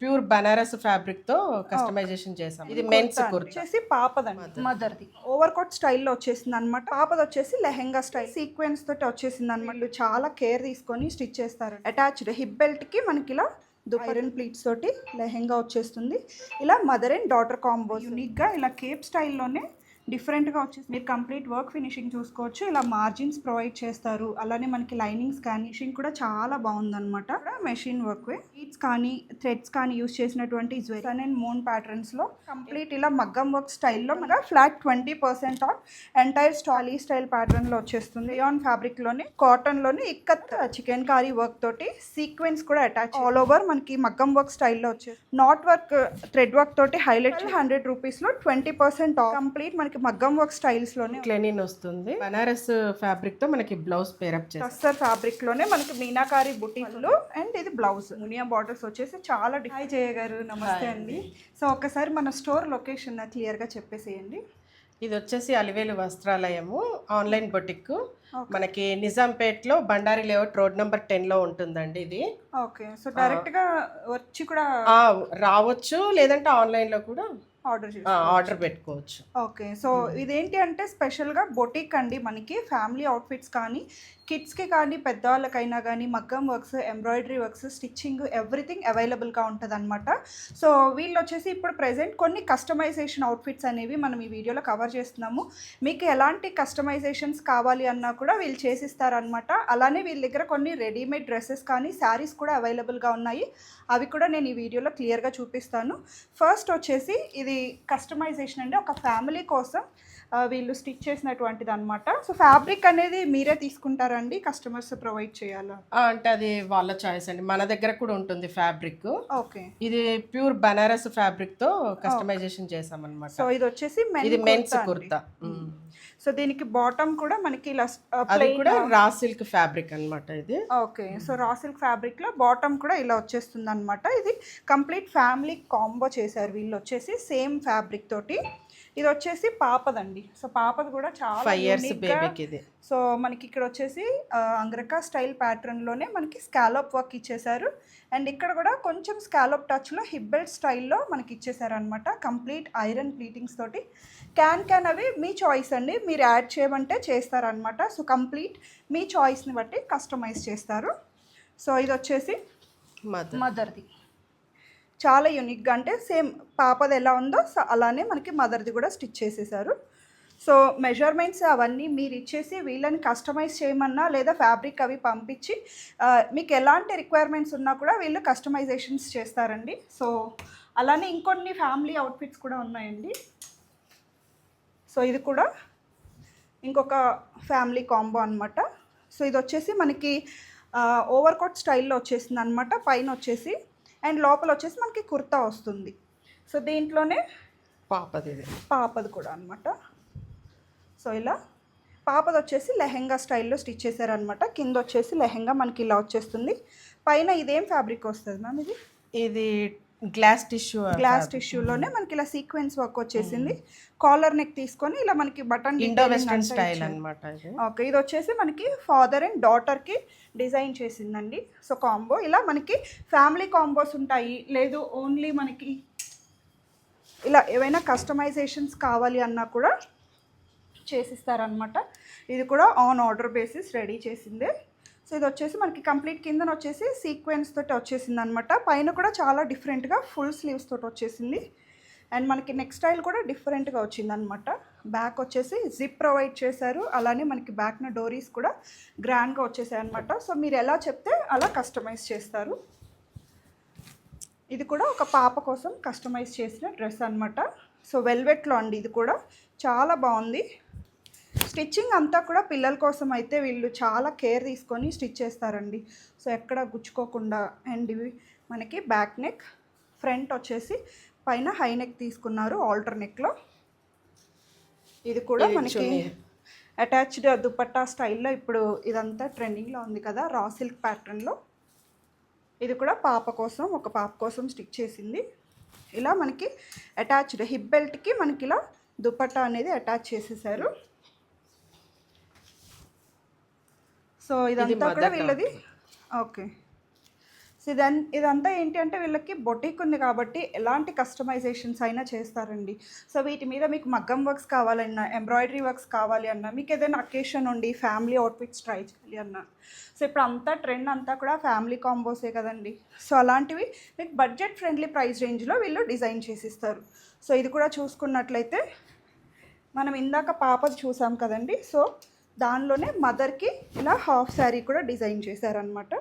Pure Banaras ఫ్యాబ్రిక్తో customization చేసాం ఇది మెన్స్ కుర్తా. వచ్చేసి పాపదండి. మదర్ది. ఓవర్ కోట్ స్టైల్లో వచ్చేసింది అనమాట పాపది వచ్చేసి లెహెంగా స్టైల్. సీక్వెన్స్ తోటి వచ్చేసింది అనమాట వీళ్ళు చాలా కేర్ తీసుకొని స్టిచ్ చేస్తారు అటాచ్డ్ హిప్ బెల్ట్కి మనకి ఇలా ఐరన్ ప్లీట్స్ తోటి లెహెంగా వచ్చేస్తుంది. ఇలా మదర్ అండ్ డాటర్ కాంబో యూనిక్గా ఇలా కేప్ స్టైల్లోనే డిఫరెంట్గా వచ్చేసి మీరు కంప్లీట్ వర్క్ ఫినిషింగ్ చూసుకోవచ్చు. ఇలా మార్జిన్స్ ప్రొవైడ్ చేస్తారు. అలానే మనకి లైనింగ్స్ కానీ ఫినిషింగ్ కూడా చాలా బాగుందన్నమాట. మెషిన్ వర్క్ బీట్స్ కానీ థ్రెడ్స్ కానీ యూస్ చేసినటువంటి సన్ అండ్ మూన్ ప్యాటర్న్స్లో కంప్లీట్ ఇలా మగ్గం వర్క్ స్టైల్లో మన flat twenty percent on entire స్టాలీ style ప్యాటర్న్లో వచ్చేస్తుంది. ఆన్ ఫ్యాబ్రిక్లోనే కాటన్లోనే ఇక్కత్ చికెన్ కారీ వర్క్ తోటి సీక్వెన్స్ కూడా అటాచ్ ఆల్ ఓవర్ మనకి మగ్గం వర్క్ స్టైల్లో వచ్చేసి నాట్ వర్క్ థ్రెడ్ వర్క్ తోటి హైలైట్ హండ్రెడ్ రూపీస్లో ట్వంటీ పర్సెంట్ కంప్లీట్ మనకి మగ్గం వర్క్ స్టైల్స్లోనే క్లెనిన్ వస్తుంది. బనారస్ ఫ్యాబ్రిక్తో మనకి బ్లౌజ్ పేరప్ చేస్తాం. టస్సర్ ఫ్యాబ్రిక్లోనే మనకి మీనాకారి బుటీలు అండ్ ఇది బ్లౌజ్ మునియా బార్డర్స్ వచ్చేసి చాలా హాయ్ జయ గారు నమస్తే అండి. సో ఒక్కసారి మన స్టోర్ లొకేషన్ క్లియర్గా చెప్పేసేయండి. ఇది వచ్చేసి అలివేలు వస్త్రాలయము ఆన్లైన్ బొటిక్ మనకి నిజాంపేట్లో బండారి లేఅవుట్ రోడ్ నెంబర్ టెన్లో ఉంటుందండి ఇది. ఓకే. సో డైరెక్ట్గా వచ్చి కూడా రావచ్చు లేదంటే ఆన్లైన్లో కూడా ఆర్డర్ ఆర్డర్ పెట్టుకోవచ్చు. ఓకే సో ఇదేంటి అంటే స్పెషల్గా బొటిక్ అండి మనకి ఫ్యామిలీ అవుట్ఫిట్స్ కానీ కిడ్స్కి కానీ పెద్దవాళ్ళకైనా కానీ మగ్గం works embroidery works stitching everything అవైలబుల్గా ఉంటుంది అనమాట సో వీళ్ళు వచ్చేసి ఇప్పుడు ప్రెసెంట్ కొన్ని కస్టమైజేషన్ అవుట్ఫిట్స్ అనేవి మనం ఈ వీడియోలో కవర్ చేస్తున్నాము. మీకు ఎలాంటి కస్టమైజేషన్స్ కావాలి అన్నా కూడా వీళ్ళు చేసిస్తారనమాట అలానే వీళ్ళ దగ్గర కొన్ని రెడీమేడ్ డ్రెస్సెస్ కానీ శారీస్ కూడా అవైలబుల్గా ఉన్నాయి. అవి కూడా నేను ఈ వీడియోలో క్లియర్గా చూపిస్తాను. ఫస్ట్ వచ్చేసి ఇది కస్టమైజేషన్ అండి. ఒక ఫ్యామిలీ కోసం వీళ్ళు స్టిచ్ చేసినటువంటిది అనమాట సో ఫ్యాబ్రిక్ అనేది మీరే తీసుకుంటారండి కస్టమర్స్ ప్రొవైడ్ చేయాలా? అంటే అది వాళ్ళ చాయిస్ అండి. మన దగ్గర కూడా ఉంటుంది ఫ్యాబ్రిక్. ఓకే. ఇది ప్యూర్ బనారస్ ఫ్యాబ్రిక్తో కస్టమైజేషన్ చేసాం అనమాట సో ఇది వచ్చేసి ఇది మెన్స్ కుర్తా. సో దీనికి బాటమ్ కూడా మనకి ఇలా అది కూడా రా సిల్క్ ఫ్యాబ్రిక్ అన్నమాట ఇది. ఓకే. సో రా సిల్క్ ఫ్యాబ్రిక్లో బాటమ్ కూడా ఇలా వచ్చేస్తుంది అనమాట ఇది కంప్లీట్ ఫ్యామిలీ కాంబో చేశారు వీళ్ళు. వచ్చేసి సేమ్ ఫ్యాబ్రిక్ తోటి. ఇది వచ్చేసి పాపదండి. సో పాపది కూడా చాలా ఫైవ్ ఇయర్స్ బేబీకి ఇది. సో మనకి ఇక్కడ వచ్చేసి అంగ్రకా స్టైల్ ప్యాటర్న్లోనే మనకి స్కాలప్ వర్క్ ఇచ్చేసారు. అండ్ ఇక్కడ కూడా కొంచెం స్కాలప్ టచ్లో హిబ్బెల్ట్ స్టైల్లో మనకి ఇచ్చేసారు అనమాట కంప్లీట్ ఐరన్ ప్లీటింగ్స్ తోటి. క్యాన్ క్యాన్ అవి మీ చాయిస్ అండి. మీరు యాడ్ చేయమంటే చేస్తారనమాట సో కంప్లీట్ మీ చాయిస్ని బట్టి కస్టమైజ్ చేస్తారు. సో ఇది వచ్చేసి మదర్ మదర్ది. చాలా యూనిక్గా అంటే సేమ్ పాపది ఎలా ఉందో సో అలానే మనకి మదర్ది కూడా స్టిచ్ చేసేసారు. సో మెజర్మెంట్స్ అవన్నీ మీరు ఇచ్చేసి వీళ్ళని కస్టమైజ్ చేయమన్నా లేదా ఫ్యాబ్రిక్ అవి పంపించి మీకు ఎలాంటి రిక్వైర్మెంట్స్ ఉన్నా కూడా వీళ్ళు కస్టమైజేషన్స్ చేస్తారండి. సో అలానే ఇంకొన్ని ఫ్యామిలీ అవుట్ఫిట్స్ కూడా ఉన్నాయండి. సో ఇది కూడా ఇంకొక ఫ్యామిలీ కాంబో అనమాట సో ఇది వచ్చేసి మనకి ఓవర్ కోట్ స్టైల్లో వచ్చేసింది అనమాట పైన వచ్చేసి అండ్ లోపల వచ్చేసి మనకి కుర్తా వస్తుంది. సో దీంట్లోనే పాపది పాపది కూడా అనమాట సో ఇలా పాపది వచ్చేసి లెహెంగా స్టైల్లో స్టిచ్ చేశారనమాట కింద వచ్చేసి లెహెంగా మనకి ఇలా వచ్చేస్తుంది. పైన ఇదేం ఫ్యాబ్రిక్ వస్తుంది మ్యామ్ ఇది? ఇది గ్లాస్ టిష్యూ గ్లాస్ టిష్యూలోనే మనకి ఇలా సీక్వెన్స్ వర్క్ వచ్చేసింది. కాలర్ నెక్ తీసుకొని ఇలా మనకి బటన్ ఇండో వెస్టర్న్ స్టైల్ అన్నమాట ఇది. ఓకే ఇది వచ్చేసి మనకి ఫాదర్ అండ్ డాటర్కి డిజైన్ చేసిందండి. సో కాంబో ఇలా మనకి ఫ్యామిలీ కాంబోస్ ఉంటాయి. లేదు ఓన్లీ మనకి ఇలా ఏవైనా కస్టమైజేషన్స్ కావాలి అన్నా కూడా చేసిస్తారనమాట ఇది కూడా ఆన్ ఆర్డర్ బేసిస్ రెడీ చేసిందే. సో ఇది వచ్చేసి మనకి కంప్లీట్ కిందన వచ్చేసి సీక్వెన్స్ తోటి వచ్చేసింది అనమాట పైన కూడా చాలా డిఫరెంట్గా ఫుల్ స్లీవ్స్ తోటి వచ్చేసింది. అండ్ మనకి నెక్ స్టైల్ కూడా డిఫరెంట్గా వచ్చింది అనమాట బ్యాక్ వచ్చేసి జిప్ ప్రొవైడ్ చేశారు. అలానే మనకి బ్యాక్న డోరీస్ కూడా గ్రాండ్గా వచ్చేసాయి అనమాట సో మీరు ఎలా చెప్తే అలా కస్టమైజ్ చేస్తారు. ఇది కూడా ఒక పాప కోసం కస్టమైజ్ చేసిన డ్రెస్ అనమాట. సో వెల్వెట్లో అండి ఇది కూడా. చాలా బాగుంది. స్టిచ్చింగ్ అంతా కూడా పిల్లల కోసం అయితే వీళ్ళు చాలా కేర్ తీసుకొని స్టిచ్ చేస్తారండి. సో ఎక్కడ గుచ్చుకోకుండా అండ్ ఇవి మనకి బ్యాక్ నెక్ ఫ్రంట్ వచ్చేసి పైన హై నెక్ తీసుకున్నారు ఆల్టర్ నెక్లో. ఇది కూడా మనకి. అటాచ్డ్ దుపట్టా స్టైల్లో ఇప్పుడు ఇదంతా ట్రెండింగ్లో ఉంది కదా రా సిల్క్ ప్యాటర్న్లో. ఇది కూడా పాప కోసం ఒక పాప కోసం స్టిచ్ చేసింది. ఇలా మనకి అటాచ్డ్ హిప్ బెల్ట్కి మనకి ఇలా దుపట్టా అనేది అటాచ్ చేసేసారు. సో ఇదంతా కూడా వీళ్ళది. ఓకే. సో సో ఇదన్ ఇదంతా ఏంటి అంటే వీళ్ళకి బొటిక్ ఉంది కాబట్టి ఎలాంటి కస్టమైజేషన్స్ అయినా చేస్తారండి. సో వీటి మీద మీకు మగ్గం వర్క్స్ కావాలన్నా ఎంబ్రాయిడరీ వర్క్స్ కావాలి అన్నా మీకు ఏదైనా అకేషన్ ఉండి ఫ్యామిలీ అవుట్ఫిట్స్ ట్రై చేయాలి అన్నా. సో ఇప్పుడు అంతా ట్రెండ్ అంతా కూడా ఫ్యామిలీ కాంబోసే కదండి. సో అలాంటివి మీకు బడ్జెట్ ఫ్రెండ్లీ ప్రైస్ రేంజ్లో వీళ్ళు డిజైన్ చేసిస్తారు. సో ఇది కూడా చూసుకున్నట్లయితే మనం ఇందాక పాపది చూసాం కదండి. సో దానిలోనే మదర్కి ఇలా హాఫ్ శారీ కూడా డిజైన్ చేశారనమాట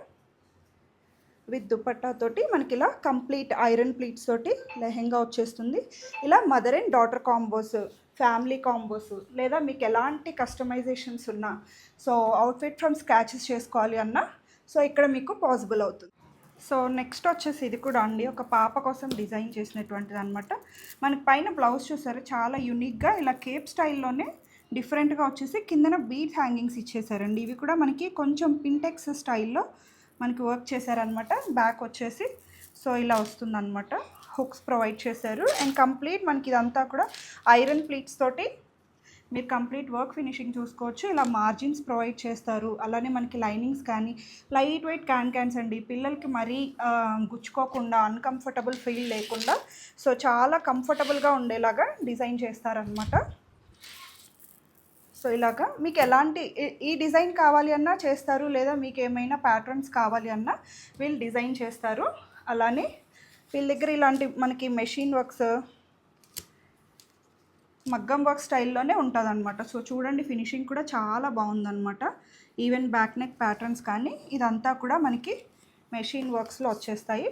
విత్ దుపట్టాతోటి మనకి ఇలా కంప్లీట్ ఐరన్ ప్లీట్స్ తోటి లెహెంగా వచ్చేస్తుంది. ఇలా mother and daughter combos family combos లేదా మీకు ఎలాంటి కస్టమైజేషన్స్ ఉన్నా సో అవుట్ఫిట్ ఫ్రమ్ స్క్రాచెస్ చేసుకోవాలి అన్నా సో ఇక్కడ మీకు పాసిబుల్ అవుతుంది. సో నెక్స్ట్ వచ్చేసి ఇది కూడా అండి. ఒక పాప కోసం డిజైన్ చేసినటువంటిది అనమాట మనకి పైన బ్లౌజ్ చూసారు? చాలా యూనిక్గా ఇలా కేప్ స్టైల్లోనే డిఫరెంట్గా వచ్చేసి కిందన బీట్ హ్యాంగింగ్స్ ఇచ్చేసారండి. ఇవి కూడా మనకి కొంచెం పింటెక్స్ స్టైల్లో మనకి వర్క్ చేశారనమాట. బ్యాక్ వచ్చేసి సో ఇలా వస్తుందన్నమాట హుక్స్ ప్రొవైడ్ చేశారు. అండ్ కంప్లీట్ మనకి ఇదంతా కూడా ఐరన్ ప్లీట్స్ తోటి మీరు కంప్లీట్ వర్క్ ఫినిషింగ్ చూసుకోవచ్చు. ఇలా మార్జిన్స్ ప్రొవైడ్ చేస్తారు. అలానే మనకి లైనింగ్స్ కానీ లైట్ వెయిట్ క్యాన్ క్యాన్స్ అండి. పిల్లలకి మరీ గుచ్చుకోకుండా అన్కంఫర్టబుల్ ఫీల్ లేకుండా సో చాలా కంఫర్టబుల్గా ఉండేలాగా డిజైన్ చేస్తారనమాట. సో ఇలాగా మీకు ఎలాంటి ఈ- డిజైన్ కావాలి అన్నా చేస్తారు లేదా మీకు ఏమైనా ప్యాటర్న్స్ కావాలి అన్నా వీళ్ళు డిజైన్ చేస్తారు. అలానే వీళ్ళ దగ్గర ఇలాంటి మనకి మెషిన్ వర్క్స్ మగ్గం వర్క్ స్టైల్లోనే ఉంటుంది అనమాట సో చూడండి ఫినిషింగ్ కూడా చాలా బాగుందనమాట ఈవెన్ బ్యాక్ నెక్ ప్యాటర్న్స్ కానీ ఇదంతా కూడా మనకి మెషిన్ వర్క్స్లో వచ్చేస్తాయి.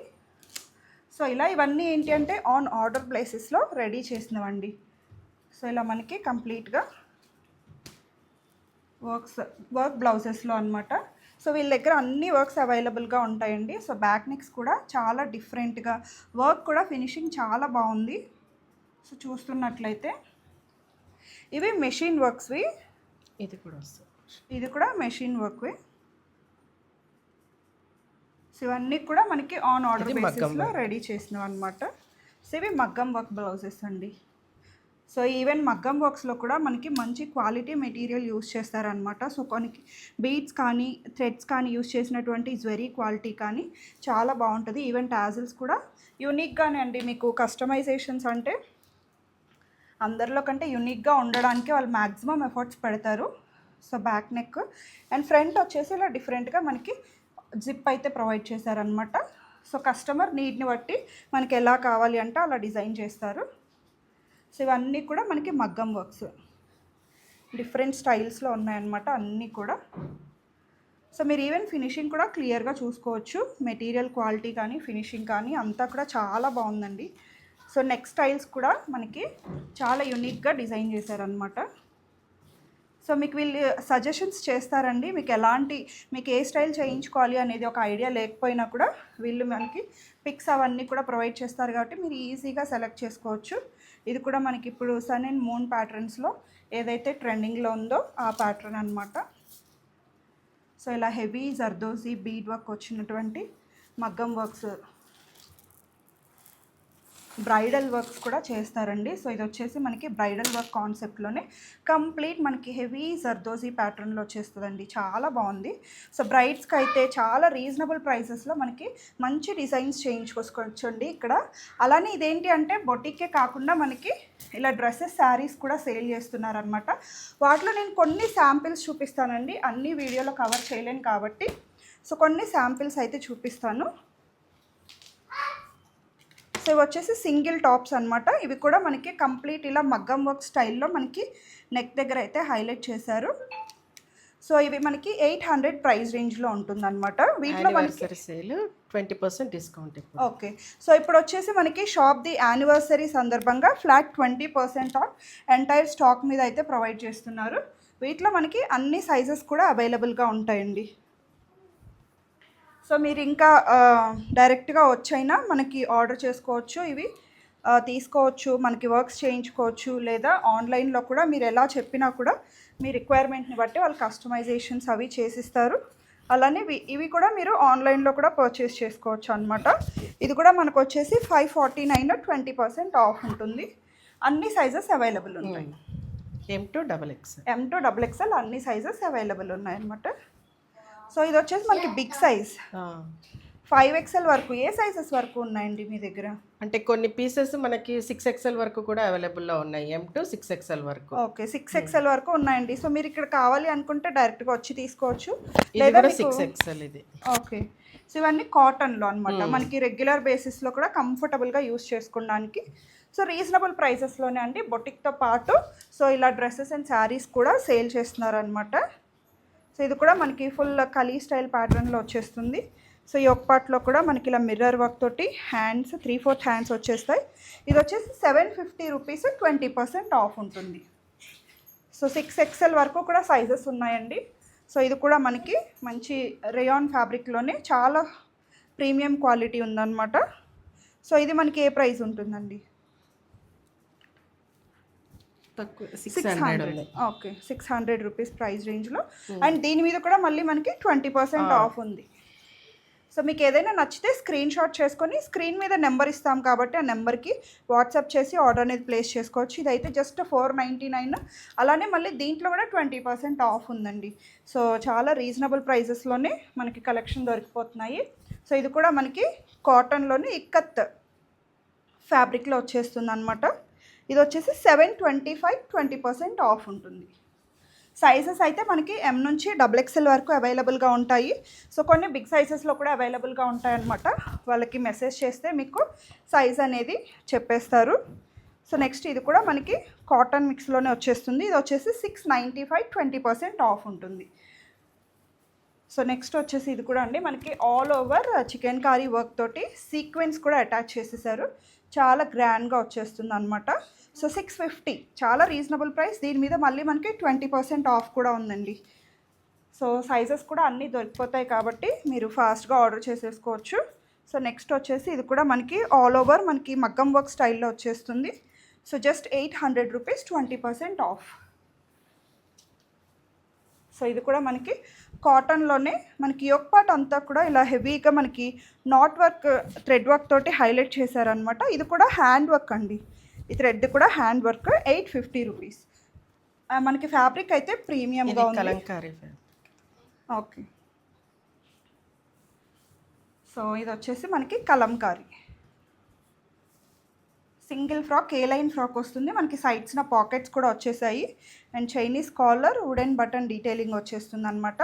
సో ఇలా ఇవన్నీ ఏంటి అంటే ఆన్ ఆర్డర్ ప్లేసెస్లో రెడీ చేసినవండి. సో ఇలా మనకి కంప్లీట్గా వర్క్స్ వర్క్ బ్లౌజెస్లో అనమాట సో వీళ్ళ దగ్గర అన్ని వర్క్స్ అవైలబుల్గా ఉంటాయండి. సో బ్యాక్ నెక్స్ కూడా చాలా డిఫరెంట్గా వర్క్ కూడా ఫినిషింగ్ చాలా బాగుంది. సో చూస్తున్నట్లయితే ఇవి మెషిన్ వర్క్స్వి? ఇది కూడా వస్తుంది. ఇది కూడా మెషిన్ వర్క్వి. సో ఇవన్నీ కూడా మనకి ఆన్ ఆర్డర్ బేసిస్లో. రెడీ చేసినవి అనమాట సో ఇవి మగ్గం వర్క్ బ్లౌజెస్ అండి. సో ఈవెన్ మగ్గం వర్క్స్లో కూడా మనకి మంచి క్వాలిటీ మెటీరియల్ యూస్ చేస్తారనమాట. సో కొన్ని బీడ్స్ కానీ థ్రెడ్స్ కానీ యూస్ చేసినటువంటి ఇస్ వెరీ క్వాలిటీ కానీ చాలా బాగుంటుంది. ఈవెన్ టాజిల్స్ కూడా యూనిక్గానే అండి మీకు కస్టమైజేషన్స్ అంటే. అందరిలో కంటే యూనిక్గా ఉండడానికి వాళ్ళు మ్యాక్సిమం ఎఫర్ట్స్ పెడతారు. So back neck and front వచ్చేసి ఇలా డిఫరెంట్గా మనకి జిప్ అయితే ప్రొవైడ్ చేశారనమాట. సో కస్టమర్ నీడ్ని బట్టి మనకి ఎలా కావాలి అంటే అలా డిజైన్ చేస్తారు. సో ఇవన్నీ కూడా మనకి మగ్గం వర్క్స్. డిఫరెంట్ స్టైల్స్లో ఉన్నాయన్నమాట అన్నీ కూడా. సో మీరు ఈవెన్ ఫినిషింగ్ కూడా క్లియర్గా చూసుకోవచ్చు. మెటీరియల్ క్వాలిటీ కానీ ఫినిషింగ్ కానీ అంతా కూడా చాలా బాగుందండి. సో నెక్ స్టైల్స్ కూడా మనకి చాలా యూనిక్గా డిజైన్ చేశారనమాట సో మీకు వీళ్ళు సజెషన్స్ చేస్తారండి. మీకు ఎలాంటి మీకు ఏ స్టైల్ చేయించుకోవాలి అనేది ఒక ఐడియా లేకపోయినా కూడా వీళ్ళు మనకి పిక్స్ అవన్నీ కూడా ప్రొవైడ్ చేస్తారు కాబట్టి మీరు ఈజీగా సెలెక్ట్ చేసుకోవచ్చు. ఇది కూడా మనకి ఇప్పుడు సన్ అండ్ మూన్ ప్యాటర్న్స్లో ఏదైతే ట్రెండింగ్లో ఉందో ఆ ప్యాటర్న్ అనమాట సో ఇలా హెవీ జర్దోజీ బీడ్ వర్క్ వచ్చినటువంటి మగ్గం వర్క్స్ బ్రైడల్ వర్క్స్ కూడా చేస్తారండి. సో ఇది వచ్చేసి మనకి బ్రైడల్ వర్క్ కాన్సెప్ట్లోనే కంప్లీట్ మనకి హెవీ జర్దోజీ ప్యాటర్న్లో వచ్చేస్తుందండి. చాలా బాగుంది. సో బ్రైడ్స్కి అయితే చాలా రీజనబుల్ ప్రైసెస్లో మనకి మంచి డిజైన్స్ చేయించుకోవచ్చండి ఇక్కడ. అలానే ఇదేంటి అంటే బొటిక్కే కాకుండా మనకి ఇలా డ్రెస్సెస్ శారీస్ కూడా సేల్ చేస్తున్నారనమాట వాటిలో నేను కొన్ని శాంపిల్స్ చూపిస్తానండి. అన్ని వీడియోలో కవర్ చేయలేను కాబట్టి. సో కొన్ని శాంపిల్స్ అయితే చూపిస్తాను. సో ఇవి వచ్చేసి సింగిల్ టాప్స్ అన్నమాట. ఇవి కూడా మనకి కంప్లీట్ ఇలా మగ్గం వర్క్ స్టైల్లో మనకి నెక్ దగ్గర అయితే హైలైట్ చేశారు. సో ఇవి మనకి ఎయిట్ హండ్రెడ్ ప్రైస్ రేంజ్లో ఉంటుందన్నమాట. వీటిలో మనకి sale twenty percent discount okay. So ఇప్పుడు వచ్చేసి మనకి షాప్ ది యానివర్సరీ సందర్భంగా flat twenty percent off entire stock మీద అయితే ప్రొవైడ్ చేస్తున్నారు. వీటిలో మనకి అన్ని సైజెస్ కూడా అవైలబుల్గా ఉంటాయండి. సో మీరు ఇంకా డైరెక్ట్గా వచ్చైనా మనకి ఆర్డర్ చేసుకోవచ్చు ఇవి తీసుకోవచ్చు మనకి వర్క్స్ చేయించుకోవచ్చు లేదా ఆన్లైన్లో కూడా మీరు ఎలా చెప్పినా కూడా మీ రిక్వైర్మెంట్ని బట్టి వాళ్ళు కస్టమైజేషన్స్ అవి చేసిస్తారు. అలానే ఇవి కూడా మీరు ఆన్లైన్లో కూడా పర్చేస్ చేసుకోవచ్చు అనమాట ఇది కూడా మనకు వచ్చేసి five forty nine twenty percent off ఉంటుంది. అన్ని సైజెస్ అవైలబుల్ ఉన్నాయి M to double X M to double XL అన్ని సైజెస్ అవైలబుల్ ఉన్నాయి అనమాట సో ఇది వచ్చేసి మనకి బిగ్ సైజ్ ఫైవ్ ఎక్స్ఎల్ వరకు ఏ సైజెస్ వరకు ఉన్నాయండి మీ దగ్గర? అంటే కొన్ని పీసెస్ మనకి సిక్స్ ఎక్స్ఎల్ వరకు కూడా అవైలబుల్లో ఉన్నాయి. ఎం టు సిక్స్ ఎక్స్ఎల్ వరకు. ఓకే సిక్స్ ఎక్స్ఎల్ వరకు ఉన్నాయండి. సో మీరు ఇక్కడ కావాలి అనుకుంటే డైరెక్ట్గా వచ్చి తీసుకోవచ్చు. ఇది లేదా సిక్స్ ఎక్స్ఎల్ ఇది. ఓకే. సో ఇవన్నీ కాటన్లో అనమాట మనకి రెగ్యులర్ బేసిస్లో కూడా కంఫర్టబుల్గా యూస్ చేసుకోవడానికి. సో రీజనబుల్ ప్రైసెస్లోనే అండి. బొటిక్తో పాటు. సో ఇలా డ్రెస్సెస్ అండ్ శారీస్ కూడా సేల్ చేస్తున్నారు అనమాట సో ఇది కూడా మనకి ఫుల్ కలీ స్టైల్ ప్యాటర్న్లో వచ్చేస్తుంది. సో ఈ ఒక పార్ట్లో కూడా మనకి ఇలా మిర్రర్ వర్క్ తోటి హ్యాండ్స్ త్రీ ఫోర్త్ హ్యాండ్స్ వచ్చేస్తాయి. ఇది వచ్చేసి seven fifty rupees twenty percent off ఉంటుంది. సో సిక్స్ ఎక్స్ఎల్ వరకు కూడా సైజెస్ ఉన్నాయండి. సో ఇది కూడా మనకి మంచి రేయాన్ ఫ్యాబ్రిక్లోనే చాలా ప్రీమియం క్వాలిటీ ఉందన్నమాట. సో ఇది మనకి ఏ ప్రైస్ ఉంటుందండి? తక్కువ six hundred okay six hundred rupees price రేంజ్లో అండ్ దీని మీద కూడా మళ్ళీ మనకి ట్వంటీ పర్సెంట్ ఆఫ్ ఉంది. సో మీకు ఏదైనా నచ్చితే స్క్రీన్ షాట్ చేసుకొని స్క్రీన్ మీద నెంబర్ ఇస్తాం కాబట్టి ఆ నెంబర్కి వాట్సాప్ చేసి ఆర్డర్ అనేది ప్లేస్ చేసుకోవచ్చు. ఇదైతే జస్ట్ ఫోర్ నైంటీ నైన్ అలానే మళ్ళీ దీంట్లో కూడా ట్వంటీ పర్సెంట్ ఆఫ్ ఉందండి. సో చాలా రీజనబుల్ ప్రైజెస్లోనే మనకి కలెక్షన్ దొరికిపోతున్నాయి. సో ఇది కూడా మనకి కాటన్లోనే ఇక్కత్ ఫ్యాబ్రిక్లో వచ్చేస్తుంది అనమాట ఇది వచ్చేసి seven twenty five twenty percent off ఉంటుంది. సైజెస్ అయితే మనకి ఎం నుంచి డబుల్ ఎక్స్ఎల్ వరకు అవైలబుల్గా ఉంటాయి. సో కొన్ని బిగ్ సైజెస్లో కూడా అవైలబుల్గా ఉంటాయన్నమాట. వాళ్ళకి మెసేజ్ చేస్తే మీకు సైజ్ అనేది చెప్పేస్తారు. సో నెక్స్ట్ ఇది కూడా మనకి కాటన్ మిక్స్లోనే వచ్చేస్తుంది. ఇది వచ్చేసి six ninety five twenty percent off ఉంటుంది. సో నెక్స్ట్ వచ్చేసి ఇది కూడా అండి. మనకి all over chikankari work తోటి సీక్వెన్స్ కూడా అటాచ్ చేసేసారు. చాలా గ్రాండ్గా వచ్చేస్తుంది అనమాట సో సిక్స్ ఫిఫ్టీ చాలా రీజనబుల్ ప్రైస్ దీని మీద మళ్ళీ మనకి ట్వంటీ పర్సెంట్ ఆఫ్ కూడా ఉందండి. సో సైజెస్ కూడా అన్నీ దొరికిపోతాయి కాబట్టి మీరు ఫాస్ట్గా ఆర్డర్ చేసేసుకోవచ్చు. సో నెక్స్ట్ వచ్చేసి ఇది కూడా మనకి ఆల్ ఓవర్ మనకి మగ్గం వర్క్ స్టైల్లో వచ్చేస్తుంది. So just eight hundred rupees twenty percent off so ఇది కూడా మనకి కాటన్లోనే మనకి యోక్ పార్ట్ అంతా కూడా ఇలా హెవీగా మనకి నాట్ వర్క్ థ్రెడ్ వర్క్ తోటి హైలైట్ చేశారనమాట ఇది కూడా హ్యాండ్ వర్క్ అండి. ఈ థ్రెడ్ కూడా hand work eight fifty rupees మనకి ఫ్యాబ్రిక్ అయితే ప్రీమియంగా ఉంది. ఓకే సో ఇది వచ్చేసి మనకి kalamkari. Single frock A line frock వస్తుంది? మనకి సైడ్స్న పాకెట్స్ కూడా వచ్చేసాయి. And Chinese collar wooden button detailing వచ్చేస్తుంది అనమాట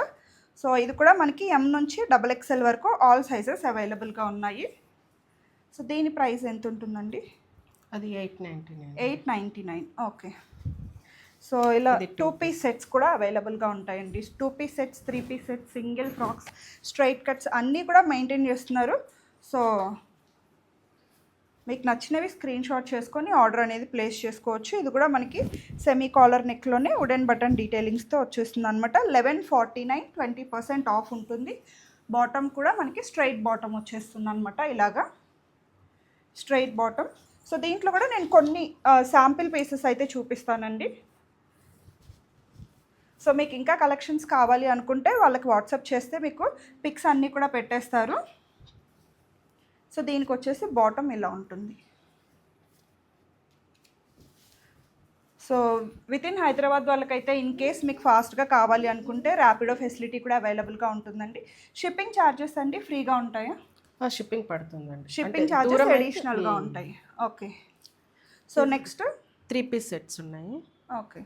సో ఇది కూడా మనకి ఎం నుంచి డబల్ ఎక్స్ఎల్ వరకు ఆల్ సైజెస్ అవైలబుల్గా ఉన్నాయి. సో దీని ప్రైస్ ఎంత ఉంటుందండి? అది eight ninety nine eight ninety nine okay. So ఇలా టూ పీస్ సెట్స్ కూడా అవైలబుల్గా ఉంటాయండి. Two piece sets three piece sets single frocks straight cuts అన్నీ కూడా మెయింటైన్ చేస్తున్నారు. సో మీకు నచ్చినవి స్క్రీన్ షాట్ చేసుకొని ఆర్డర్ అనేది ప్లేస్ చేసుకోవచ్చు. ఇది కూడా మనకి సెమీ కాలర్ నెక్లోనే వుడెన్ బటన్ డీటెయిలింగ్స్తో వచ్చేస్తుంది అనమాట eleven forty nine twenty percent off ఉంటుంది. బాటమ్ కూడా మనకి స్ట్రైట్ బాటమ్ వచ్చేస్తుంది అనమాట ఇలాగా. స్ట్రైట్ బాటమ్ సో దీంట్లో కూడా నేను కొన్ని శాంపిల్ పీసెస్ అయితే చూపిస్తానండి. సో మీకు ఇంకా కలెక్షన్స్ కావాలి అనుకుంటే వాళ్ళకి వాట్సాప్ చేస్తే మీకు పిక్స్ అన్నీ కూడా పెట్టేస్తారు. సో దీనికి వచ్చేసి బాటమ్ ఇలా ఉంటుంది. సో విత్ ఇన్ హైదరాబాద్ వాళ్ళకైతే ఇన్ కేస్ మీకు ఫాస్ట్గా కావాలి అనుకుంటే ర్యాపిడో ఫెసిలిటీ కూడా అవైలబుల్గా ఉంటుందండి. షిప్పింగ్ ఛార్జెస్ అండి ఫ్రీగా ఉంటాయా? షిప్పింగ్ పడుతుందండి. షిప్పింగ్ ఛార్జెస్ అడిషనల్గా ఉంటాయి. Okay. So next? Three piece sets ఉన్నాయి. ఓకే.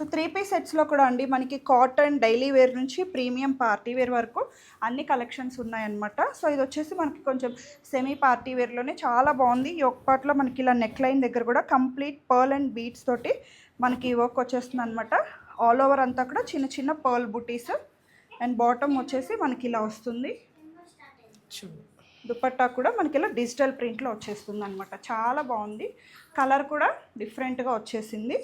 సో త్రీ పీస్ సెట్స్లో కూడా అండి మనకి కాటన్ డైలీ వేర్ నుంచి ప్రీమియం పార్టీ వేర్ వరకు అన్ని కలెక్షన్స్ ఉన్నాయన్నమాట. సో ఇది వచ్చేసి మనకి కొంచెం సెమీ పార్టీ వేర్లోనే చాలా బాగుంది. ఈ ఒక్క పార్ట్లో మనకి ఇలా నెక్ లైన్ దగ్గర కూడా కంప్లీట్ పర్ల్ అండ్ బీట్స్ తోటి మనకి వర్క్ వచ్చేస్తుంది అనమాట ఆల్ ఓవర్ అంతా కూడా చిన్న చిన్న పర్ల్ బుటీస్ అండ్ బాటమ్ వచ్చేసి మనకి ఇలా వస్తుంది. చూడు దుపట్టా కూడా మనకి ఇలా డిజిటల్ ప్రింట్లో వచ్చేస్తుంది అనమాట చాలా బాగుంది. కలర్ కూడా డిఫరెంట్గా వచ్చేసింది.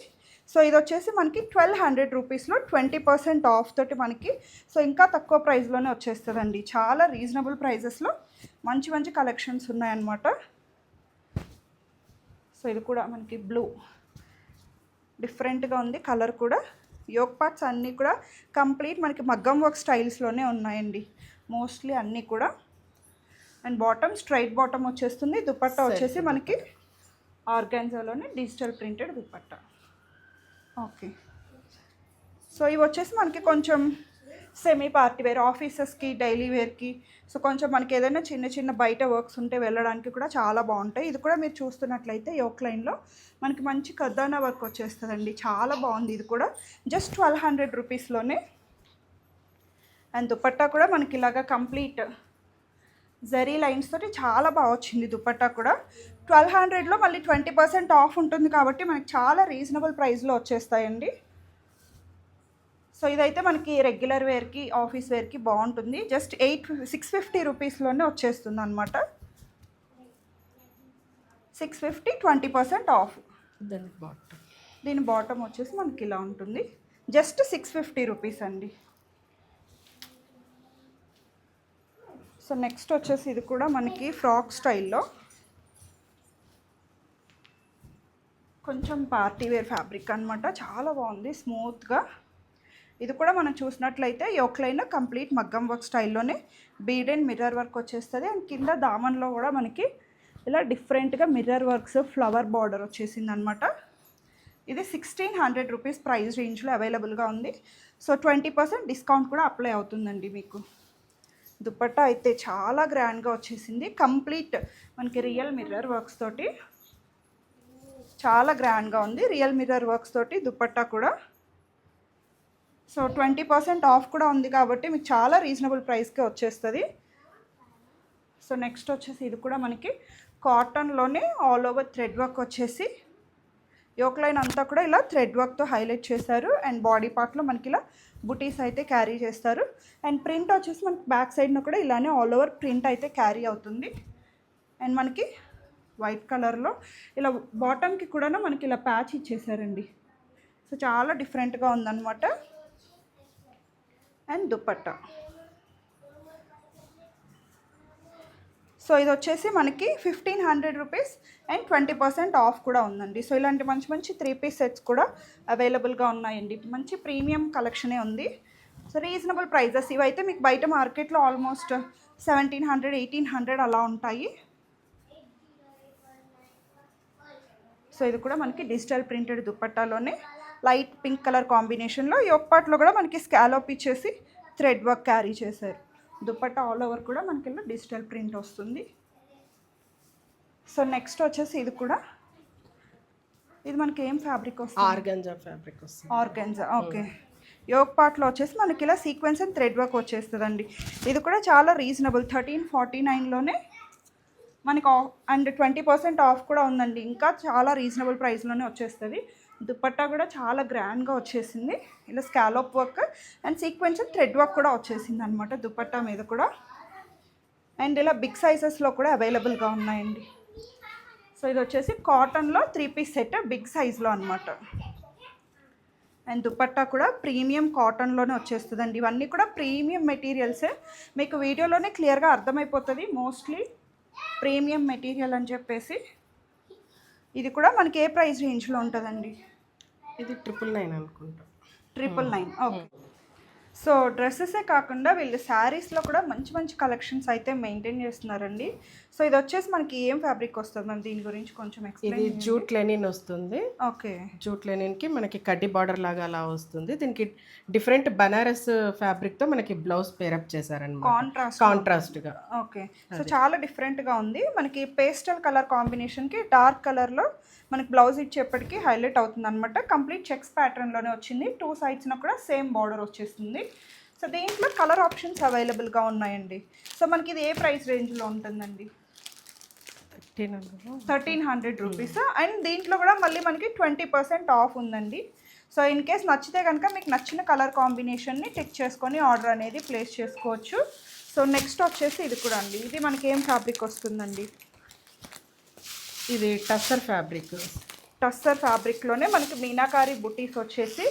సో ఇది వచ్చేసి మనకి ట్వెల్వ్ హండ్రెడ్ రూపీస్లో ట్వంటీ పర్సెంట్ ఆఫ్ తోటి మనకి సో ఇంకా తక్కువ ప్రైస్లోనే వచ్చేస్తుందండి. చాలా రీజనబుల్ ప్రైజెస్లో మంచి మంచి కలెక్షన్స్ ఉన్నాయన్నమాట. సో ఇది కూడా మనకి బ్లూ. డిఫరెంట్గా ఉంది కలర్ కూడా. యోగ్ పార్ట్స్ అన్నీ కూడా కంప్లీట్ మనకి మగ్గం వర్క్ స్టైల్స్లోనే ఉన్నాయండి. మోస్ట్లీ అన్నీ కూడా. అండ్ బాటమ్ స్ట్రైట్ బాటమ్ వచ్చేస్తుంది. దుపట్టా వచ్చేసి మనకి ఆర్గాన్జాలోనే digital printed dupatta. Okay. So ఇవి వచ్చేసి మనకి కొంచెం సెమీ పార్టీ వేర్ ఆఫీసెస్కి డైలీ వేర్కి సో కొంచెం మనకి ఏదైనా చిన్న చిన్న బయట వర్క్స్ ఉంటే వెళ్ళడానికి కూడా చాలా బాగుంటాయి. ఇది కూడా మీరు చూస్తున్నట్లయితే యోక్ లైన్లో మనకి మంచి ఖజానా వర్క్ వచ్చేస్తుందండి. చాలా బాగుంది ఇది కూడా. జస్ట్ ట్వెల్వ్ హండ్రెడ్ రూపీస్లోనే అండ్ దుపట్టా కూడా మనకి ఇలాగా కంప్లీట్ జరీ లైన్స్ తోటి చాలా బాగా వచ్చింది దుపట్టా కూడా. ట్వెల్వ్ హండ్రెడ్లో మళ్ళీ ట్వంటీ పర్సెంట్ ఆఫ్ ఉంటుంది కాబట్టి మనకి చాలా రీజనబుల్ ప్రైస్లో వచ్చేస్తాయండి. సో ఇదైతే మనకి రెగ్యులర్ వేర్కి ఆఫీస్ వేర్కి బాగుంటుంది. జస్ట్ ఎయిట్ సిక్స్ ఫిఫ్టీ రూపీస్లోనే వచ్చేస్తుంది అనమాట six fifty twenty percent off. దాని బాటమ్ దీని బాటమ్ వచ్చేసి మనకి ఇలా ఉంటుంది. జస్ట్ సిక్స్ ఫిఫ్టీ రూపీస్ అండి. సో నెక్స్ట్ వచ్చేసి ఇది కూడా మనకి ఫ్రాక్ స్టైల్లో. కొంచెం పార్టీ వేర్ ఫ్యాబ్రిక్ అనమాట చాలా బాగుంది స్మూత్గా. ఇది కూడా మనం చూసినట్లయితే యోక్లైన్ కంప్లీట్ మగ్గం వర్క్ స్టైల్లోనే బీడ్ అండ్ మిర్రర్ వర్క్ వచ్చేస్తుంది. అండ్ కింద దామన్లో కూడా మనకి ఇలా డిఫరెంట్గా మిర్రర్ వర్క్స్ ఫ్లవర్ బార్డర్ వచ్చేసింది అనమాట ఇది సిక్స్టీన్ హండ్రెడ్ రూపీస్ ప్రైస్ రేంజ్లో అవైలబుల్గా ఉంది. సో ట్వంటీ పర్సెంట్ డిస్కౌంట్ కూడా అప్లై అవుతుందండి మీకు. దుపట్టా అయితే చాలా గ్రాండ్గా వచ్చేసింది. కంప్లీట్ మనకి రియల్ మిర్రర్ వర్క్స్ తోటి చాలా గ్రాండ్గా ఉంది. రియల్ మిర్రర్ వర్క్స్ తోటి దుపట్టా కూడా. సో ట్వంటీ పర్సెంట్ ఆఫ్ కూడా ఉంది కాబట్టి మీకు చాలా రీజనబుల్ ప్రైస్కే వచ్చేస్తుంది. సో నెక్స్ట్ వచ్చేసి ఇది కూడా మనకి కాటన్లోనే ఆల్ ఓవర్ థ్రెడ్ వర్క్ వచ్చేసి యోక్ లైన్ అంతా కూడా ఇలా థ్రెడ్ వర్క్తో హైలైట్ చేశారు. అండ్ బాడీ పార్ట్లో మనకి ఇలా బుటీస్ అయితే క్యారీ చేస్తారు. అండ్ ప్రింట్ వచ్చేసి మనకి బ్యాక్ సైడ్న కూడా ఇలానే ఆల్ ఓవర్ ప్రింట్ అయితే క్యారీ అవుతుంది. అండ్ మనకి వైట్ కలర్లో ఇలా బాటమ్కి కూడా మనకి ఇలా ప్యాచ్ ఇచ్చేసారండి. సో చాలా డిఫరెంట్గా ఉందన్నమాట. అండ్ దుపట్టా. సో ఇది వచ్చేసి మనకి fifteen hundred rupees and twenty percent off కూడా ఉందండి. సో ఇలాంటి మంచి మంచి త్రీ పీస్ సెట్స్ కూడా అవైలబుల్గా ఉన్నాయండి. మంచి ప్రీమియం కలెక్షనే ఉంది. సో రీజనబుల్ ప్రైజెస్ ఇవైతే మీకు బయట మార్కెట్లో almost seventeen hundred eighteen hundred అలా ఉంటాయి. సో ఇది కూడా మనకి డిజిటల్ ప్రింటెడ్ దుపట్టాలోనే లైట్ పింక్ కలర్ కాంబినేషన్లో ఈ ఒప్పట్లో కూడా మనకి స్కాలోప్ ఇచ్చేసి థ్రెడ్ వర్క్ క్యారీ చేశారు. దుపట్టా ఆల్ ఓవర్ కూడా మనకి ఇలా డిజిటల్ ప్రింట్ వస్తుంది. సో నెక్స్ట్ వచ్చేసి ఇది కూడా. ఇది మనకి ఏం ఫ్యాబ్రిక్ వస్తుంది? ఆర్గంజా ఫ్యాబ్రిక్ వస్తుంది. Organza okay. యోగ్ పార్ట్లో వచ్చేసి మనకి ఇలా సీక్వెన్స్ అండ్ థ్రెడ్ వర్క్ వచ్చేస్తుందండి. ఇది కూడా చాలా రీజనబుల్ థర్టీన్ ఫార్టీ నైన్లోనే మనకి అండ్ ట్వంటీ పర్సెంట్ ఆఫ్ కూడా ఉందండి. ఇంకా చాలా రీజనబుల్ ప్రైస్లోనే వచ్చేస్తుంది. దుపట్టా కూడా చాలా గ్రాండ్గా వచ్చేసింది. ఇలా scallop work and sequence thread work కూడా వచ్చేసింది అనమాట దుపట్టా మీద కూడా. అండ్ ఇలా బిగ్ సైజెస్లో కూడా అవైలబుల్గా ఉన్నాయండి. సో ఇది వచ్చేసి కాటన్లో త్రీ పీస్ సెట్ బిగ్ సైజ్లో అనమాట అండ్ దుపట్టా కూడా ప్రీమియం కాటన్లోనే వచ్చేస్తుందండి. ఇవన్నీ కూడా ప్రీమియం మెటీరియల్సే మీకు వీడియోలోనే క్లియర్గా అర్థమైపోతుంది. మోస్ట్లీ ప్రీమియం మెటీరియల్ అని చెప్పేసి. ఇది కూడా మనకి ఏ ప్రైస్ రేంజ్లో ఉంటుందండి? ఇది ట్రిపుల్ నైన్ అనుకుంటా. ట్రిపుల్ నైన్ ఓకే సో డ్రెస్సెసే కాకుండా వీళ్ళు శారీస్లో కూడా మంచి మంచి కలెక్షన్స్ అయితే మెయింటైన్ చేస్తున్నారండి. సో ఇది వచ్చేసి మనకి ఏం ఫ్యాబ్రిక్ వస్తుంది మ్యామ్ దీని గురించి కొంచెం ఇది జూట్ లెనిన్ వస్తుంది. ఓకే జూట్ లెనిన్కి మనకి కడ్డీ బార్డర్ లాగా అలా వస్తుంది. దీనికి డిఫరెంట్ బనారస్ ఫ్యాబ్రిక్తో మనకి బ్లౌజ్ పేరప్ చేశారనమాట కాంట్రాస్ట్ కాంట్రాస్ట్గా ఓకే సో చాలా డిఫరెంట్గా ఉంది. మనకి పేస్టల్ కలర్ కాంబినేషన్కి డార్క్ కలర్లో మనకి బ్లౌజ్ ఇచ్చేప్పటికి హైలైట్ అవుతుంది అనమాట కంప్లీట్ చెక్స్ ప్యాటర్న్లోనే వచ్చింది. టూ సైడ్స్న కూడా సేమ్ బార్డర్ వచ్చేస్తుంది. సో దీంట్లో కలర్ ఆప్షన్స్ అవైలబుల్గా ఉన్నాయండి. సో మనకి ఇది ఏ ప్రైస్ రేంజ్లో ఉంటుందండి? థర్టీన్ హండ్రెడ్ రూపీస్ అండ్ దీంట్లో కూడా మళ్ళీ మనకి ట్వంటీ పర్సెంట్ ఆఫ్ ఉందండి. సో ఇన్ కేస్ నచ్చితే కనుక మీకు నచ్చిన కలర్ కాంబినేషన్ని టిక్ చేసుకొని ఆర్డర్ అనేది ప్లేస్ చేసుకోవచ్చు. సో నెక్స్ట్ వచ్చేసి ఇది కూడా అండి. ఇది మనకి ఏం ఫ్యాబ్రిక్ వస్తుందండి? ఇది టస్సర్ ఫ్యాబ్రిక్. టస్సర్ ఫ్యాబ్రిక్లోనే మనకి మీనాకారి బుటీస్ వచ్చేసి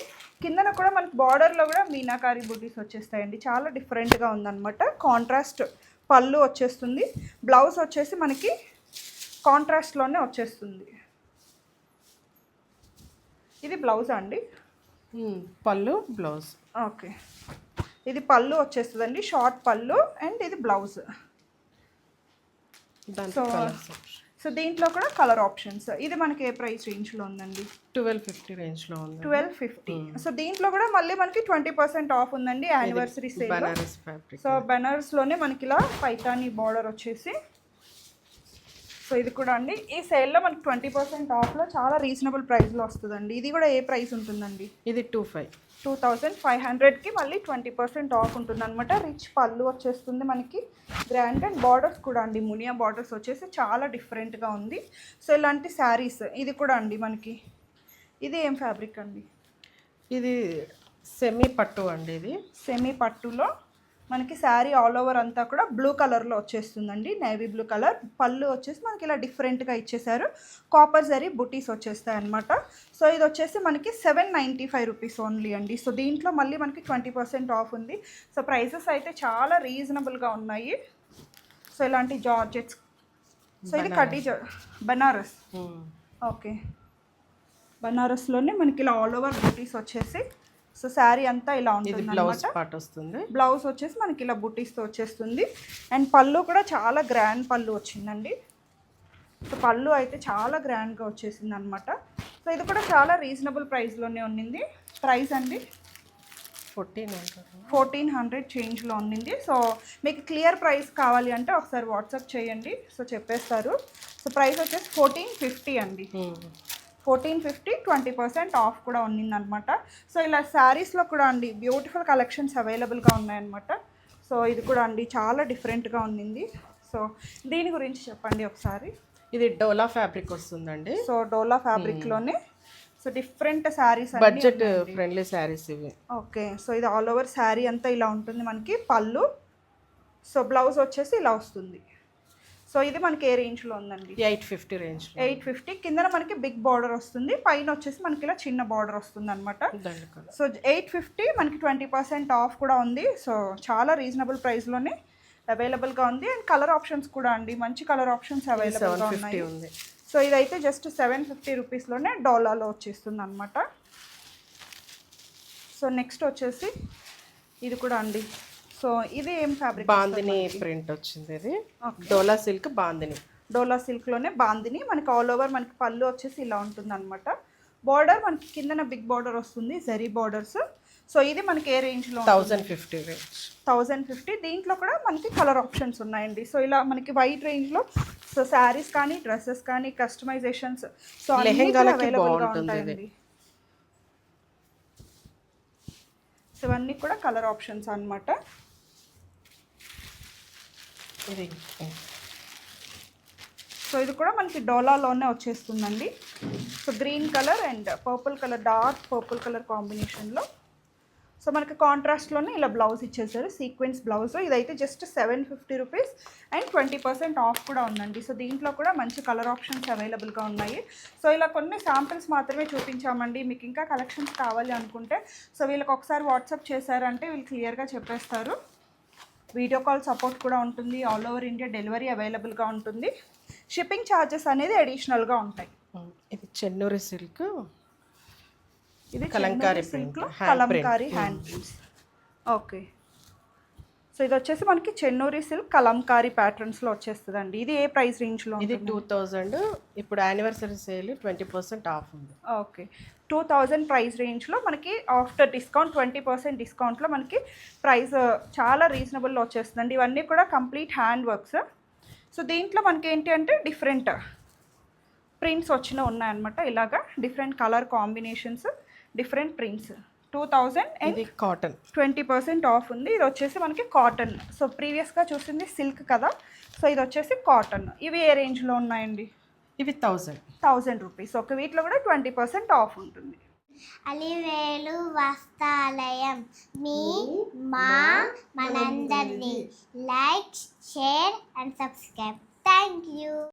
కిందన కూడా మనకి బార్డర్లో కూడా మీనాకారి బుటీస్ వచ్చేస్తాయండి. చాలా డిఫరెంట్గా ఉందన్నమాట. కాంట్రాస్ట్ పళ్ళు వచ్చేస్తుంది. బ్లౌజ్ వచ్చేసి మనకి కాంట్రాస్ట్లోనే వచ్చేస్తుంది. ఇది బ్లౌజ్ అండి? పళ్ళు బ్లౌజ్ ఓకే. ఇది పళ్ళు వచ్చేస్తుందండి. షార్ట్ పళ్ళు అండ్ ఇది బ్లౌజ్ సో సో దీంట్లో కూడా కలర్ ఆప్షన్స్ ఇది మనకి ఏ ప్రైస్ రేంజ్లో ఉందండి? ట్వెల్వ్ ఫిఫ్టీ రేంజ్లో ఉంది. Twelve fifty. సో దీంట్లో కూడా మళ్ళీ మనకి ట్వంటీ పర్సెంట్ ఆఫ్ ఉందండి. యానివర్సరీ సేల్ సో బెనర్స్లోనే మనకి ఇలా పైతాని బార్డర్ వచ్చేసి. సో ఇది కూడా అండి. ఈ సేల్లో మనకి ట్వంటీ పర్సెంట్ ఆఫ్లో చాలా రీజనబుల్ ప్రైస్లో వస్తుందండి. ఇది కూడా ఏ ప్రైస్ ఉంటుందండి? ఇది two five two thousand five హండ్రెడ్కి మళ్ళీ ట్వంటీ పర్సెంట్ ఆఫ్ ఉంటుంది అనమాట రిచ్ పళ్ళు వచ్చేస్తుంది మనకి. గ్రాండ్ అండ్ బార్డర్స్ కూడా అండి. మునియా బార్డర్స్ వచ్చేసి చాలా డిఫరెంట్గా ఉంది. సో ఇలాంటి శారీస్ ఇది కూడా అండి మనకి. ఇది ఏం ఫ్యాబ్రిక్ అండి? ఇది సెమీ పట్టు అండి ఇది. సెమీ పట్టులో మనకి శారీ ఆల్ ఓవర్ అంతా కూడా బ్లూ కలర్లో వచ్చేస్తుందండి. నేవీ బ్లూ కలర్ పళ్ళు వచ్చేసి మనకి ఇలా డిఫరెంట్గా ఇచ్చేసారు కాపర్ జరీ బుటీస్ వచ్చేస్తాయి అనమాట సో ఇది వచ్చేసి మనకి seven ninety five rupees only అండి. సో దీంట్లో మళ్ళీ మనకి ట్వంటీ పర్సెంట్ ఆఫ్ ఉంది. సో ప్రైసెస్ అయితే చాలా రీజనబుల్గా ఉన్నాయి. సో ఇలాంటి జార్జెట్స్. సో ఇది కడ్డీ బనారస్. ఓకే బనారస్లోనే మనకి ఇలా ఆల్ ఓవర్ బుటీస్ వచ్చేసి సో శారీ అంతా ఇలా ఉంటుంది బ్లౌజ్ పార్ట్ వస్తుంది. బ్లౌజ్ వచ్చేసి మనకి ఇలా బుటీస్తో వచ్చేస్తుంది. అండ్ పళ్ళు కూడా చాలా గ్రాండ్ పళ్ళు వచ్చిందండి. సో పళ్ళు అయితే చాలా గ్రాండ్గా వచ్చేసింది అనమాట సో ఇది కూడా చాలా రీజనబుల్ ప్రైస్లోనే ఉన్నింది. ప్రైస్ అండి? ఫోర్టీన్ అంటారు ఫోర్టీన్ హండ్రెడ్ చేంజ్లో ఉన్నింది. సో మీకు క్లియర్ ప్రైస్ కావాలి అంటే ఒకసారి వాట్సాప్ చేయండి. సో చెప్పేస్తారు. సో ప్రైస్ వచ్చేసి ఫోర్టీన్ ఫిఫ్టీ అండి. Fourteen fifty twenty percent off కూడా ఉన్నిందనమాట. సో ఇలా శారీస్లో కూడా అండి బ్యూటిఫుల్ కలెక్షన్స్ అవైలబుల్గా ఉన్నాయన్నమాట. సో ఇది కూడా అండి చాలా డిఫరెంట్గా ఉన్నింది. సో దీని గురించి చెప్పండి ఒకసారి. ఇది డోలా ఫ్యాబ్రిక్ వస్తుందండి. సో డోలా ఫ్యాబ్రిక్లోనే so different saris budget friendly saris ఇవి. ఓకే. సో ఇది ఆల్ ఓవర్ శారీ అంతా ఇలా ఉంటుంది మనకి పళ్ళు. సో బ్లౌజ్ వచ్చేసి ఇలా వస్తుంది. సో ఇది మనకి ఏ రేంజ్లో ఉందండి? Eight fifty range eight fifty. కిందన మనకి బిగ్ బార్డర్ వస్తుంది. పైన వచ్చేసి మనకి ఇలా చిన్న బార్డర్ వస్తుంది అనమాట సో ఎయిట్ ఫిఫ్టీ మనకి ట్వంటీ పర్సెంట్ ఆఫ్ కూడా ఉంది. సో చాలా రీజనబుల్ ప్రైస్లోనే అవైలబుల్గా ఉంది. అండ్ కలర్ ఆప్షన్స్ కూడా అండి. మంచి కలర్ ఆప్షన్స్ అవైలబుల్గా ఉన్నాయి. సో ఇదైతే జస్ట్ సెవెన్ ఫిఫ్టీ రూపీస్లోనే డోలాలో వచ్చేస్తుంది అనమాట సో నెక్స్ట్ వచ్చేసి ఇది కూడా అండి. సో ఇది ఏం ఫ్యాబ్రిక్ బాందిని ప్రింట్ వచ్చింది ఇది. డోలా సిల్క్ బాందిని. డోలా సిల్క్లోనే బాందిని. మనకి ఆల్ ఓవర్ మనకి పళ్ళు వచ్చేసి ఇలా ఉంటుంది అనమాట బార్డర్ మనకి కిందన బిగ్ బార్డర్ వస్తుంది జరీ బార్డర్స్ సో ఇది మనకి ఏ రేంజ్లో thousand fifty range thousand fifty దీంట్లో కూడా మనకి కలర్ ఆప్షన్స్ ఉన్నాయండి. సో ఇలా మనకి వైట్ రేంజ్లో సో శారీస్ కానీ డ్రెస్సెస్ కానీ కస్టమైజేషన్స్ సో అవైలబుల్గా. ఉంటాయండి. సో ఇవన్నీ కూడా కలర్ ఆప్షన్స్ అన్నమాట. ఇది సో ఇది కూడా మనకి డోలాలోనే వచ్చేస్తుందండి. So green colour and purple colour dark purple colour కాంబినేషన్లో సో మనకి కాంట్రాస్ట్లోనే ఇలా బ్లౌజ్ ఇచ్చేసారు సీక్వెన్స్ బ్లౌజ్. ఇదైతే just seven fifty rupees and twenty percent off కూడా ఉందండి. సో దీంట్లో కూడా మంచి కలర్ ఆప్షన్స్ అవైలబుల్గా ఉన్నాయి. సో ఇలా కొన్ని శాంపిల్స్ మాత్రమే చూపించామండి. మీకు ఇంకా కలెక్షన్స్ కావాలి అనుకుంటే. సో వీళ్ళకి ఒకసారి వాట్సాప్ చేశారంటే వీళ్ళు క్లియర్గా చెప్పేస్తారు. వీడియో కాల్ సపోర్ట్ కూడా ఉంటుంది. ఆల్ ఓవర్ ఇండియా డెలివరీ అవైలబుల్గా ఉంటుంది. షిప్పింగ్ ఛార్జెస్ అనేది అడిషనల్గా ఉంటాయి. ఇది చెన్నూరి సిల్క్ ఇది kalamkari silk print, hand kalamkari hand prints okay so ఇది వచ్చేసి మనకి చెన్నూరి సిల్క్ కలంకారీ ప్యాటర్న్స్లో వచ్చేస్తుందండి. ఇది ఏ ప్రైస్ రేంజ్లో ఇది టూ థౌజండ్ ఇప్పుడు anniversary sale twenty percent off ఉంది. ఓకే. టూ థౌజండ్ ప్రైస్ రేంజ్లో మనకి ఆఫ్టర్ డిస్కౌంట్ ట్వంటీ పర్సెంట్ డిస్కౌంట్లో మనకి ప్రైస్ చాలా రీజనబుల్లో వచ్చేస్తుందండి. ఇవన్నీ కూడా కంప్లీట్ హ్యాండ్ వర్క్స్ సో దీంట్లో మనకి ఏంటి అంటే డిఫరెంట్ ప్రింట్స్ వచ్చిన ఉన్నాయన్నమాట. ఇలాగా different colour combinations different prints. Two thousand and ఇది కాటన్ ట్వంటీ పర్సెంట్ ఆఫ్ ఉంది. ఇది వచ్చేసి మనకి కాటన్ సో ప్రీవియస్గా చూసింది సిల్క్ కదా. సో ఇది వచ్చేసి కాటన్ ఇవి ఏ రేంజ్లో ఉన్నాయండి? ఇవి థౌజండ్ థౌజండ్ రూపీస్ ఒక వీటిలో కూడా ట్వంటీ పర్సెంట్ ఆఫ్ ఉంటుంది. అలివేలు వస్త్రాలయం మీ మా మనందరినీ. Like share and subscribe thank you